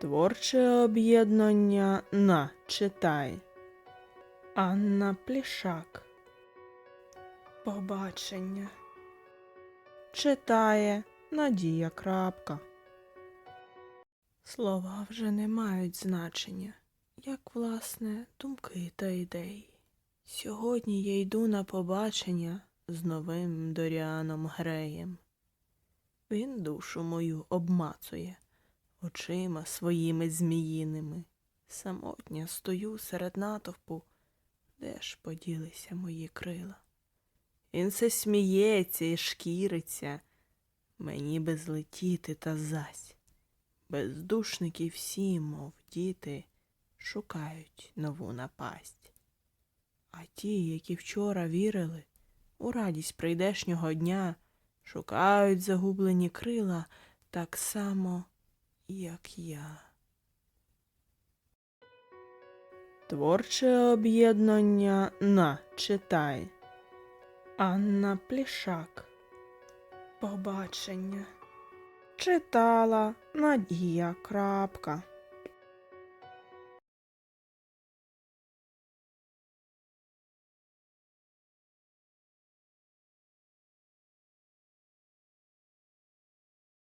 Творче об'єднання на читай. Анна Плішак. Побачення. Читає Надія Крапка. Слова вже не мають значення, як власне думки та ідеї. Сьогодні я йду на побачення з новим Доріаном Греєм. Він душу мою обмацує очима своїми зміїними. Самотня стою серед натовпу, де ж поділися мої крила. Він все сміється і шкіриться, мені би злетіти та зась. Бездушники всі, мов діти, шукають нову напасть. А ті, які вчора вірили у радість прийдешнього дня, шукають загублені крила так само, як я. Творче об'єднання на читай. Анна Плішак. Побачення. Читала Надія Крапка.